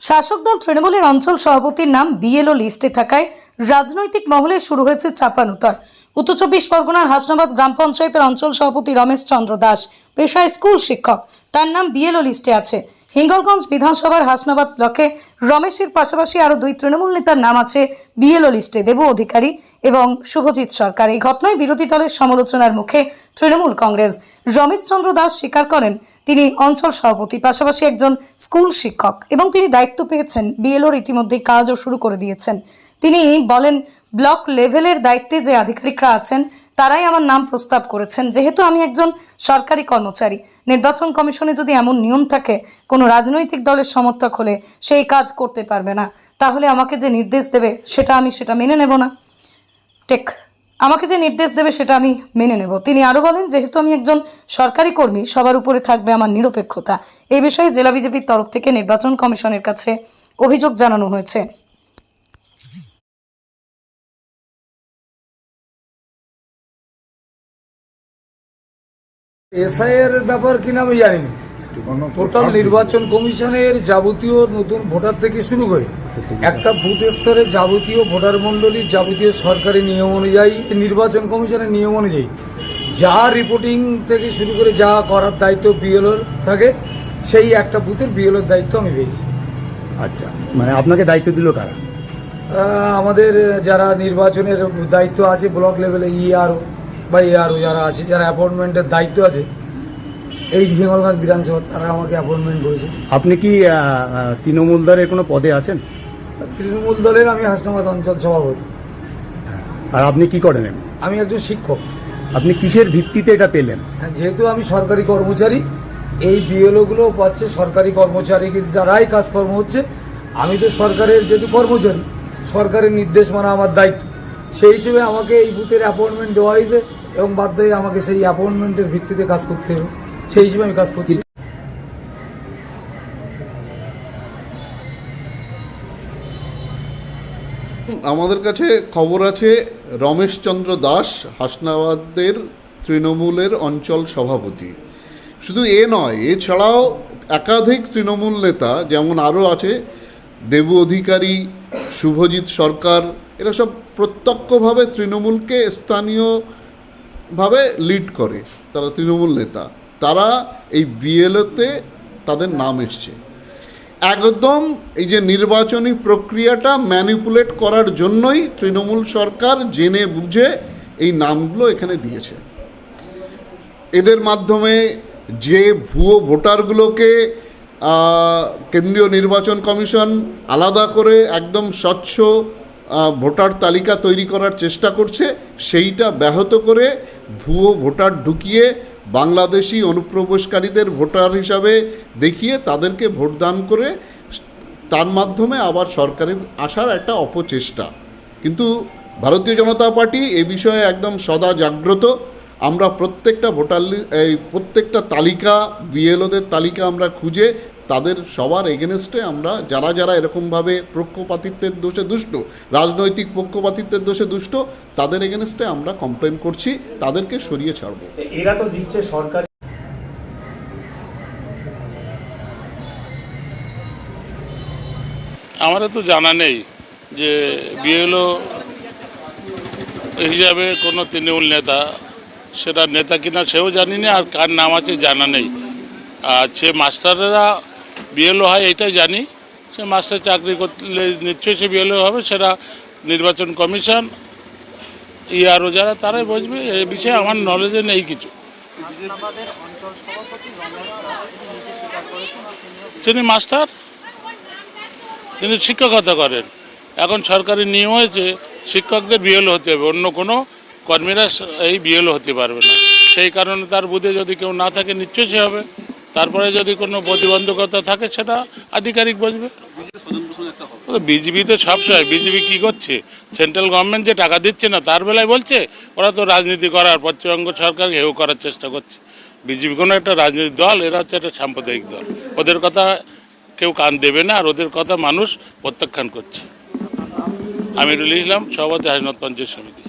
শাসক দল তৃণমূলের অঞ্চল সভাপতির নাম বিএলও লিস্টে থাকায় রাজনৈতিক মহলে শুরু হয়েছে চাপানুতর। উত্তর চব্বিশ পরগনার হাসনাবাদ গ্রাম পঞ্চায়েতের অঞ্চল সভাপতি রমেশ চন্দ্র দাস, পেশায় স্কুল শিক্ষক। তার নাম বিএলও লিস্টে আছে। হিঙ্গলগঞ্জ বিধানসভার হাসনাবাদ ব্লকে রমেশের পাশাপাশি আরও দুই তৃণমূল নেতার নাম আছে বিএলও লিস্টে দেবু অধিকারী এবং শুভজিৎ সরকার। এই ঘটনায় বিরোধী দলের সমালোচনার মুখে তৃণমূল কংগ্রেস রমেশ চন্দ্র দাস স্বীকার করেন, তিনি অঞ্চল সভাপতি, পাশাপাশি একজন স্কুল শিক্ষক এবং তিনি দায়িত্ব পেয়েছেন বিএলওর ইতিমধ্যে কাজও শুরু করে দিয়েছেন। তিনি বলেন, ব্লক লেভেলের দায়িত্বে যে আধিকারিকরা আছেন, তারাই আমার নাম প্রস্তাব করেছেন। যেহেতু আমি একজন সরকারি কর্মচারী, নির্বাচন কমিশনে যদি এমন নিয়ম থাকে, কোনো রাজনৈতিক দলের সমর্থক হলে সেই কাজ করতে পারবে না। তাহলে আমাকে যে নির্দেশ দেবে, সেটা আমি, সেটা মেনে নেব না। টেক, আমাকে যে নির্দেশ দেবে, সেটা আমি মেনে নেব। তিনি আরও বলেন, যেহেতু আমি একজন সরকারি কর্মী, সবার উপরে থাকবে আমার নিরপেক্ষতা। এই বিষয়ে জেলা বিজেপির তরফ থেকে নির্বাচন কমিশনের কাছে অভিযোগ জানানো হয়েছে। এসআই এর ব্যাপার কিনা আমি জানি টোটাল নির্বাচন কমিশনের যাবতীয় নতুন ভোটার থেকে শুরু করে একটা বুথ স্তরে যাবতীয় ভোটার মণ্ডলীর যাবতীয় সরকারি নিয়ম অনুযায়ী নির্বাচন কমিশনের নিয়ম অনুযায়ী যা রিপোর্টিং থেকে শুরু করে যা করার দায়িত্ব বিএলওর থাকে সেই একটা বুথের বিএলওর দায়িত্ব আমি পেয়েছি। আচ্ছা মানে আপনাকে দায়িত্ব দিল কারা? আমাদের যারা নির্বাচনের দায়িত্ব আছে ব্লক লেভেলে ইআরও বা ইআরও যারা আছে যারা অ্যাপয়েন্টমেন্টের দায়িত্ব আছে এই হিঙ্গলগঞ্জ বিধানসভা তারা আমাকে অ্যাপয়েন্টমেন্ট করেছে। আপনি কি তৃণমূল দলের কোনো পদে আছেন? তৃণমূল দলের আমি হাসনাবাদ অঞ্চল সভাপতি। আর আপনি কি করেন? আমি একজন শিক্ষক। আপনি কিসের ভিত্তিতে এটা পেলেন? হ্যাঁ, যেহেতু আমি সরকারি কর্মচারী এই বিএলওগুলো পাচ্ছে সরকারি কর্মচারীর দ্বারাই কাজকর্ম হচ্ছে। আমি তো সরকারের যেহেতু কর্মচারী সরকারের নির্দেশ মানা আমার দায়িত্ব। সেই হিসেবে আমাকে এই বুথের অ্যাপয়েন্টমেন্ট দেওয়া হয়েছে। এবং বাধ্য হয়ে আমাকে সেই অ্যাপয়েন্টমেন্টের ভিত্তিতে কাজ করতে হবে। সেই হিসেবে আমি কাজ করছি। আমাদের কাছে খবর আছে রমেশচন্দ্র দাস, হাসনাবাদের তৃণমূলের অঞ্চল সভাপতি। শুধু এ নয়, এছাড়াও একাধিক তৃণমূল নেতা, যেমন আরও আছে, দেবু অধিকারী, শুভজিৎ সরকার, এরা সব প্রত্যক্ষভাবে তৃণমূলকে স্থানীয়ভাবে লিড করে তারা তৃণমূল নেতা। তারা এই বিএলওতে তাদের নাম এসছে। একদম এই যে নির্বাচনী প্রক্রিয়াটা ম্যানিপুলেট করার জন্যই তৃণমূল সরকার জেনে বুঝে এই নামগুলো এখানে দিয়েছে। এদের মাধ্যমে যে ভুয়ো ভোটারগুলোকে কেন্দ্রীয় নির্বাচন কমিশন আলাদা করে একদম স্বচ্ছ ভোটার তালিকা তৈরি করার চেষ্টা করছে, সেইটা ব্যাহত করে ভুয়ো ভোটার ঢুকিয়ে বাংলাদেশি অনুপ্রবেশকারীদের ভোটার হিসাবে দেখিয়ে তাদেরকে ভোটদান করে তার মাধ্যমে আবার সরকারের আসার একটা অপচেষ্টা। কিন্তু ভারতীয় জনতা পার্টি এ বিষয়ে একদম সদা জাগ্রত। আমরা প্রত্যেকটা ভোটার এই প্রত্যেকটা তালিকা, বিএলওদের তালিকা আমরা খুঁজে তাদের সবার এগেনস্টে আমরা যারা যারা এরকমভাবে পক্ষপাতিত্বের দোষে দুষ্ট রাজনৈতিক পক্ষপাতিত্বের দোষে দুষ্ট তাদের এগেনস্টে আমরা কমপ্লেন করছি তাদেরকে সরিয়ে ছাড়বো। এরা তো দিচ্ছে সরকার। আমারও তো জানা নেই যে বিএলও হিসাবে কোনো তৃণমূল নেতা সেটা নেতা কিনা সেও জানি না আর কার নাম আছে জানা নেই। আর সে মাস্টাররা বিএলও হয় এটাই জানি। সে মাস্টার চাকরি করলে নিশ্চয়ই সে বিএলও হবে সেটা নির্বাচন কমিশন ইআরও যারা তারাই বুঝবে এ বিষয়ে আমার নলেজে নেই কিছু। তিনি মাস্টার তিনি শিক্ষকতা করেন। এখন সরকারি নিয়ম হয়েছে শিক্ষকদের বিএল হতে হবে। অন্য কোনো কর্মীরা এই বিএল হতে পারবে না। সেই কারণে তার বুধে যদি কেউ না থাকে নিশ্চয়ই সে হবে। তারপরে যদি কোনো প্রতিবন্ধকতা থাকে, সেটা আধিকারিক বুঝবে বিজেপি তো সবসময় বিজেপি কী করছে? সেন্ট্রাল গভর্নমেন্ট যে টাকা দিচ্ছে না, তার বেলায় বলছে, ওরা তো রাজনীতি করার পশ্চিমবঙ্গ সরকার হেউ করার চেষ্টা করছে। বিজেপি কোনো একটা রাজনৈতিক দল, এরা হচ্ছে একটা সাম্প্রদায়িক দল। ওদের কথা কেউ কান দেবে না, আর ওদের কথা মানুষ প্রত্যাখ্যান করছে। আমিরুল ইসলাম, সভাপতি হাজনাথ পঞ্চায়েত সমিতি।